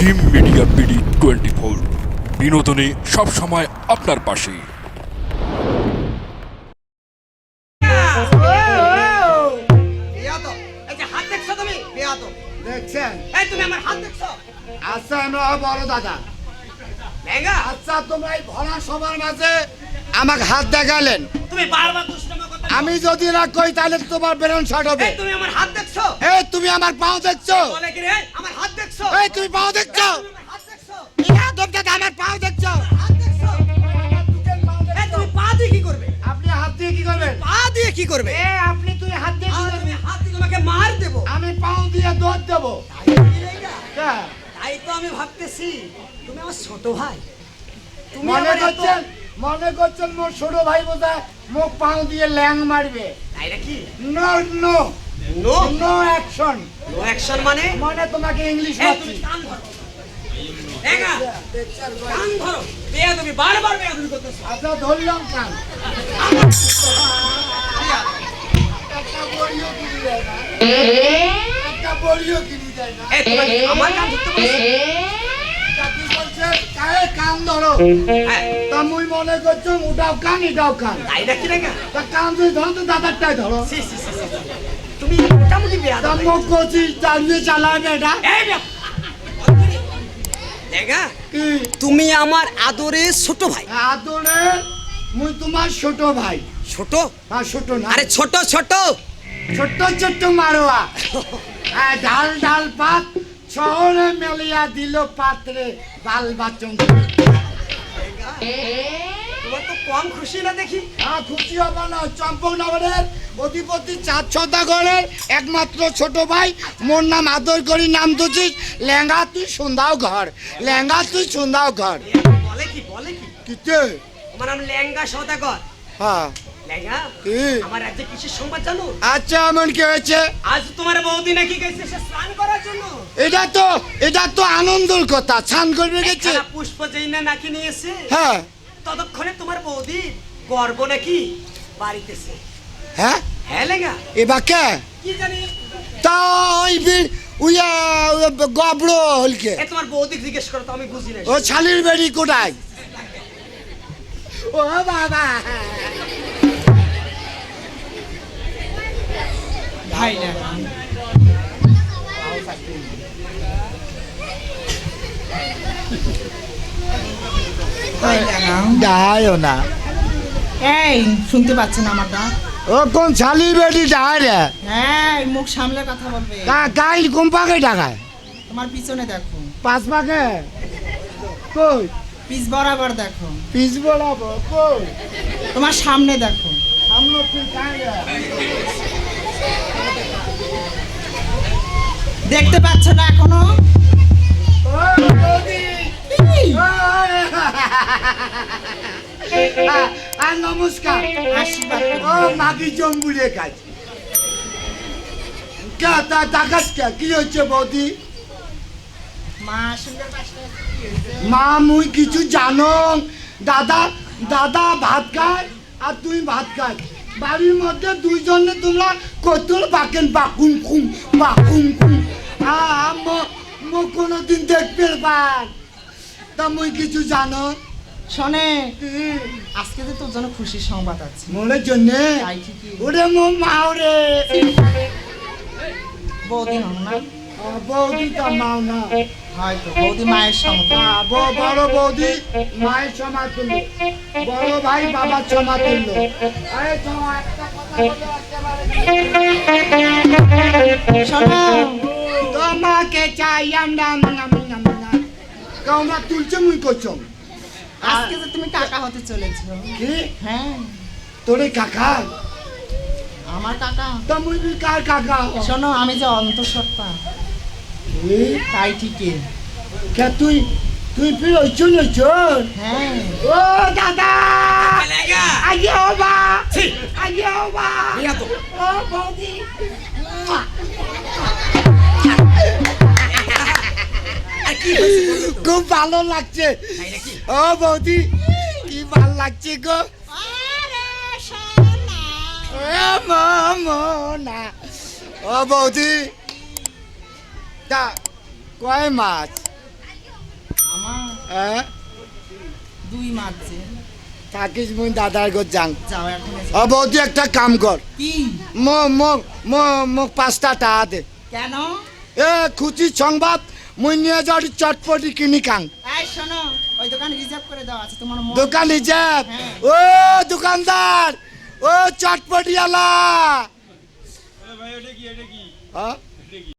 Jim media BD twenty four বিনোদনে সবসময় আপনার পাশে বেয়াদব। এই দেখছ তুমি? বেয়াদব। দেখছেন তুমি আমার হাত দেখছ? আচ্ছা আমরা বড় দাদা আচ্ছা তোমরা এই ভরা সবার মাঝে আমাকে হাত দেখালেন তুমি বারবার আমি যদি না কই তাহলে তোমার বেরন শর্ট হবে এই তুমি আমার হাত দেখছ? এই তুমি আমার পাও দেখছ বলে কি রে? আমার হাত দেখছ? এই তুমি পাও দেখছ? এই আদব দাদা আমার পাও দেখছ হাত দেখছ? এই তুমি পা দিয়ে কি করবে? আপনি হাত দিয়ে কি করবেন পা দিয়ে কি করবে? এ আপনি তুই হাত দিয়ে কি? তুমি হাত দিয়ে তোমাকে মার দেবো। আমি পাও দিয়ে দৌড় দেবো তাই হ্যাঁ। তো আমি ভাবতেছি তুমি আমার ছোট ভাই তুমি মনে করছেন মনে করছেন মোর ছোট ভাই বোধ মুখ পাও দিয়ে ল্যাং মারবে? তাই নাকি? No no no no action no action মানে? মানে তোমাকে ইংলিশ কান ধরো। লেঙ্গা, কান ধরো। বেয়াদবি বারবার বেয়াদবি করতেছো। আচ্ছা ধরলাম কান। একটা বড়িও কিনি দেয় না। একটা বড়িও কিনি দেয় না। আমার কান ধরতে বলছো? তা কি বলছে? কান ধরো? তা মুই মনে করছ ওটাও কান এটাও কান। তাই নাকি? তা কান তুই ধরো তো দাদারটাই ধরো। তুমি মোটামুটি বেয়াদব মুখ করছি চালিয়ে চালাবে এটা এই বেয়া- কি? তুমি আমার আদরের ছোট ভাই। আদরে? মুই তোমার ছোট ভাই। ছোট? আর ছোট না। আরে ছোট ছোট। ছোট্ট ছোট্ট মারোয়া। হ্যাঁ, ডাল ডাল পাত শহরে মেলিয়া দিল পাত্রে বাল বাচন তোমার তো কম খুশি না দেখি? হ্যাঁ খুশি হব না চম্পকনগরের অধিপতি চার ছদাগরের একমাত্র ছোট ভাই। মোর নাম আদর করি নাম তুছিস লেঙ্গা তুই সন্ধ্যাও ঘর লেঙ্গা তুই সন্ধ্যাও ঘর। বলে কি বলে কি? কিতে তোমার নাম লেঙ্গা সদাগর। হ্যাঁ। আমার রাজ্যে কিসের সংবাদ জানো? আচ্ছা এমন কি হয়েছে? আজ তোমার বৌদি নাকি গেছে সে স্নান করার জন্য। এটা তো এটা তো আনন্দের কথা ছান করবে গেছে। পুষ্প যেই না নাকি নিয়েছে হ্যাঁ। ততক্ষণে তোমার বৌদি গর্ব নাকি বাড়িতেছে হ্যাঁ? হ্যাঁ লেঙ্গা এবার কে? কি জানি? তা ওই বি- উইয়া গবড় হলকে। এ তোমার বৌদি জিজ্ঞেস করো তো আমি বুঝি না। ও ছালির বেড়ি কোটায় ও বাবা। ভাই না ডায়ও না এই শুনতে পাচ্ছেন আমার ডাক ও কোন ছালি বেড়ি ডায় রে? হ্যাঁ মুখ সামলে কথা বলবে। কা- কাই কুম্পাকে ডাকায়? তোমার পিছনে দেখো। পাঁচ পাকে? কই? পিছ বরাবর দেখো। পিস বড়াবো কই? তোমার সামনে দেখো। সামনে তুই দেখতে পাচ্ছ না এখনও? আর নমস্কার ও মাগি জম্বুরে কাজ। কে তা ডাকাস কে? কি হচ্ছে বৌদি? মা মুই কিছু জানো। দাদা দাদা ভাত খায় আর তুই ভাত খায় বাড়ির মধ্যে দুইজনে তোমরা কতুল বাকেন বাকুম কুম বাকুম কুম মো কোনোদিন দেখতে পার তা মুই কিছু জানো? শোনে আজকে যে তোর জন্য খুশির সংবাদ আছে। মনের জন্যে? ওরে মো মাওরে বৌদি হন না। বৌদি তা মাও না। হয়তো বৌদি মায়ের সমত আ, বড় বৌদি মায়ের ক্ষমা তুললো বড় ভাই বাবার ক্ষমা তুললো আরে ক্ষমা একটা কথা বলে শোনো তোমাকে চাই আমরা আমি আমি না কাউনা তুলছে মুই করছ। আজকে যে তুমি কাকা হতে চলেছো। কি? হ্যাঁ। তোরে কাকা? আমার কাকা? তা মুই বি কার কাকা? শোনো আমি যে অন্তঃসত্ত্বা। কি? তাই ঠিকই। কে তুই তুই ফির ওইছো নইছো হ্যাঁ। ও দাদা আগে হবা। ছি, আগে হবা। বেয়াদব। ও বৌদি। খুব ভালো লাগছে। ও বৌদি কি ভালো লাগছে গো। না। ও বৌদি তা কয় মাছ? আমার থাকিস মুই দাদার ঘর যাং। ও বৌদি একটা কাম কর। কি? মোক মোক মোক পাঁচটা টাকা দে। কেন? এ খুচি সংবাদ। মুই নিয়ে যাও চটপটি কিনি কাং দোকান রিজার্ভ ও দোকানদার ও চটপটি আলা।